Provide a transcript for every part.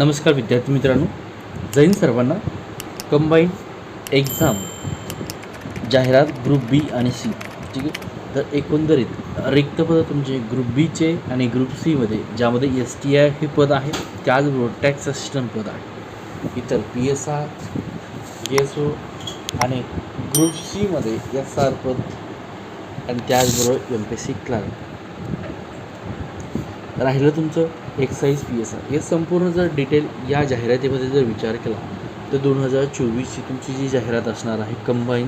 नमस्कार विद्यार्थी मित्रांनो. जैन सर्वांना. कंबाईन एक्झाम जाहिरात ग्रुप बी आणि सी ठीक आहे? तर एकंदरीत रिक्त पदं तुमचे ग्रुप बीचे आणि ग्रुप सीमध्ये ज्यामध्ये एस टी आय हे पद आहे त्याचबरोबर टॅक्स असिस्टंट पद आहे. इतर P S R S O आणि ग्रुप सीमध्ये एस आर पद आणि त्याचबरोबर एम पी सी क्लार्क राहिलं तुमचं एक्साईज पी एस आर हे संपूर्ण जर डिटेल या जाहिरातीमध्ये जर विचार केला तर दोन हजार चोवीसची तुमची जी जाहिरात असणार आहे कंबाईन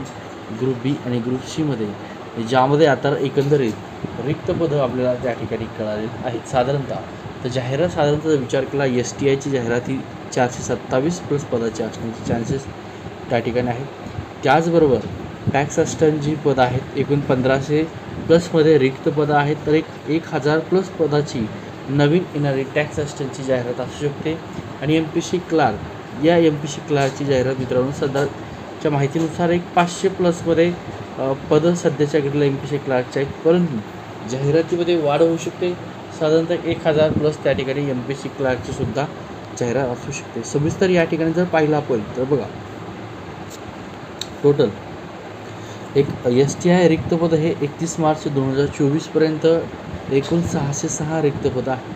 ग्रुप बी आणि ग्रुप सीमध्ये ज्यामध्ये आता एकंदरीत रिक्त पदं आपल्याला त्या ठिकाणी कळाले आहेत. साधारणतः तर जाहिरात साधारणतः जर विचार केला एस टी आयची जाहिरात ही चारशे सत्तावीस प्लस पदाची असण्याचे चान्सेस त्या ठिकाणी आहेत. त्याचबरोबर टॅक्स असिस्टंट जी पदं आहेत एकूण पंधराशे प्लसमध्ये रिक्त पदं आहेत तर एक एक हजार प्लस पदाची नवीन येणारी टॅक्स असिस्टंटची जाहिरात असू शकते. आणि एम पी सी क्लार्क या एम पी सी क्लार्कची जाहिरात मित्रांनो सध्याच्या माहितीनुसार एक पाचशे प्लसमध्ये पदं सध्याच्या घडीला एम पी सी क्लार्कच्या आहेत. परंतु जाहिरातीमध्ये वाढ होऊ शकते. साधारणतः एक हजार प्लस त्या ठिकाणी एम पी सी क्लार्कची सुद्धा जाहिरात असू शकते. सविस्तर या ठिकाणी जर पाहिलं आपण तर बघा. टोटल एक एस टी आय रिक्तपद हे एकतीस मार्च दोन हजार चोवीसपर्यंत एकूण सहाशे सहा रिक्तपद आहे.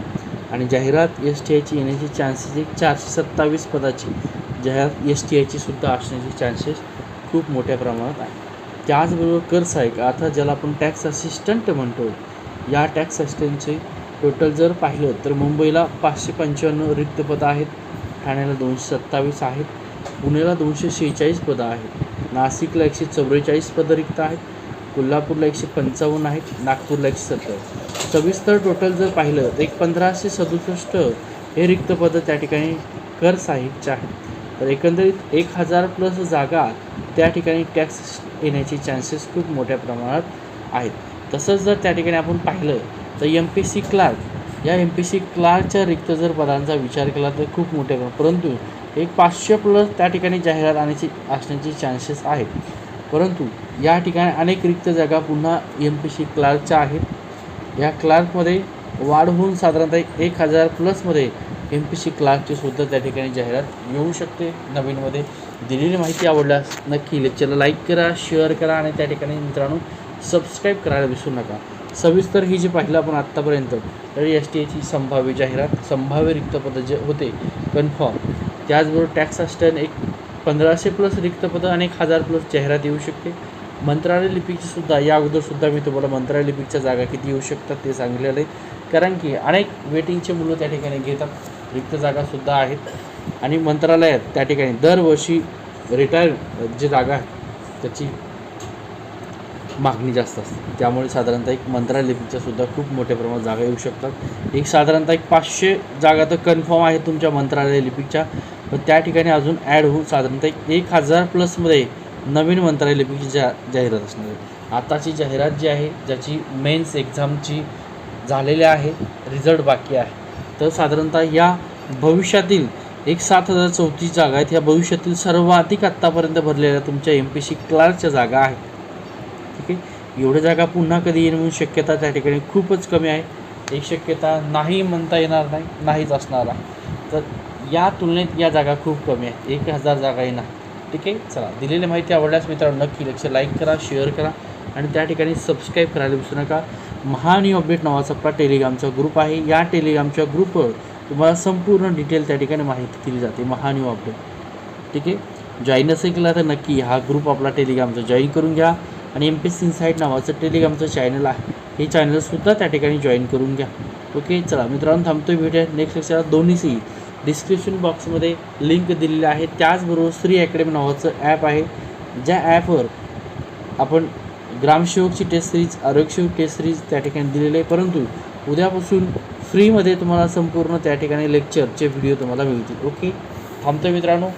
आणि जाहिरात एस टी आयची येण्याचे चान्सेस एक चारशे सत्तावीस पदाची. जाहिरात एस टी आयची सुद्धा असण्याचे चान्सेस खूप मोठ्या प्रमाणात आहे. त्याचबरोबर कर सहाय्यक अर्थात ज्याला आपण टॅक्स असिस्टंट म्हणतो या टॅक्स असिस्टंटचे टोटल जर पाहिलं तर मुंबईला पाचशे पंच्याण्णव रिक्त पदं आहेत ठाण्याला दोनशे सत्तावीस आहेत पुण्याला दोनशे शेहेचाळीस पदं आहेत. नाशिकला एकशे चव्वेचाळीस पदं रिक्त आहेत. कोल्हापूरला एकशे पंचावन्न आहेत. नागपूरला एकशे सत्तर. सविस्तर टोटल जर पाहिलं तर एक पंधराशे सदुसष्ट हे रिक्त पदं त्या ठिकाणी कर साहित्य आहेत. तर एकंदरीत एक हजार प्लस जागा त्या ठिकाणी टॅक्स येण्याचे चान्सेस खूप मोठ्या प्रमाणात आहेत. तसंच जर त्या ठिकाणी आपण पाहिलं तर एम पी सी क्लार्क या एम पी सी क्लार्कच्या रिक्त जर पदांचा विचार केला तर खूप मोठे परंतु एक पाचशे प्लस त्या ठिकाणी जाहिरात आणायची असण्याचे चान्सेस आहेत. परंतु या ठिकाणी अनेक रिक्त जागा पुन्हा एम पी सी क्लार्कच्या आहेत. या क्लार्कमध्ये वाढ होऊन साधारणतः एक हजार प्लसमध्ये एम पी सी क्लार्कची सुद्धा त्या ठिकाणी जाहिरात येऊ शकते. नवीनमध्ये दिलेली माहिती आवडल्यास नक्की लेक्चरला लाईक करा शेअर करा आणि त्या ठिकाणी मित्रांनो सबस्क्राईब करायला विसरू नका. सविस्तर ही जी पाहिलं आपण आत्तापर्यंत तर एस टी आयची संभाव्य जाहिरात संभाव्य रिक्त पदं जे होते कन्फर्म त्याचबरोबर टॅक्स असिस्टंट एक पंधराशे प्लस रिक्त पदं आणि एक हजार प्लस जाहिरात येऊ शकते. मंत्रालय लिपिकची सुद्धा या अगोदरसुद्धा मी तुम्हाला मंत्रालय लिपिकच्या जागा किती येऊ शकतात ते सांगितलेलं आहे. कारण की अनेक वेटिंगचे मुलं त्या ठिकाणी घेतात रिक्त जागासुद्धा आहेत. आणि मंत्रालयात त्या ठिकाणी दरवर्षी रिटायर जे जागा आहेत त्याची मागणी जास्त असते. त्यामुळे साधारणतः एक मंत्रालय लिपिकच्या सुद्धा खूप मोठ्या प्रमाणात जागा येऊ शकतात. एक साधारणतः एक पाचशे जागा तर कन्फर्म आहे तुमच्या मंत्रालय लिपिकच्या. पण त्या ठिकाणी अजून ॲड होऊन साधारणतः एक एक हजार प्लसमध्ये नवीन मंत्रालय लिपिकची जा जाहिरात असणार आहे. आताची जाहिरात जी आहे ज्याची मेन्स एक्झामची झालेली आहे रिझल्ट बाकी आहे. तर साधारणतः या भविष्यातील एक सात हजार चौतीस जागा आहेत. ह्या भविष्यातील सर्वाधिक आत्तापर्यंत भरलेल्या तुमच्या एम पी सी क्लार्कच्या जागा आहेत. ठीक आहे? एवढ्या जागा पुन्हा कधी येईल म्हणून शक्यता त्या ठिकाणी खूपच कमी आहे. एक शक्यता नाही म्हणता येणार नाही नाहीच असणार आहे. तर या तुलनेत या जागा खूप कमी आहेत एक हजार जागा येणार. ठीक आहे? चला दिलेली माहिती आवडल्यास मित्रांनो नक्की लक्ष लाईक करा शेअर करा आणि त्या ठिकाणी सबस्क्राईब करायला विसरू नका. महानी अपडेट नावाचा आपला टेलिग्रामचा ग्रुप आहे. या टेलिग्रामच्या ग्रुपवर तुम्हाला संपूर्ण डिटेल त्या ठिकाणी माहिती दिली जाते. महान्यू अपडेट. ठीक आहे? जॉईन असेल केला तर नक्की हा ग्रुप आपला टेलिग्रामचा. जॉईन करून घ्या. आणि एम पी एस इनसाईट नावाचं टेलिग्रामचं चॅनल आहे. हे चॅनलसुद्धा त्या ठिकाणी जॉईन करून घ्या. ओके चला मित्रांनो थांबतोय भेटूया नेक्स्ट लेक्चरला दोन्ही सी डिस्क्रिप्शन बॉक्समध्ये लिंक दिलेली आहे. त्याचबरोबर श्री अकॅडमी नावाचं ॲप आहे. ज्या ॲपवर आपण ग्रामसेवकची टेस्ट सिरीज आरोग्यसेवक टेस्ट सिरीज त्या ठिकाणी दिलेली आहे. परंतु उद्यापासून फ्रीमध्ये तुम्हाला संपूर्ण त्या ठिकाणी लेक्चरचे व्हिडिओ तुम्हाला मिळतील. ओके थांबतोय मित्रांनो.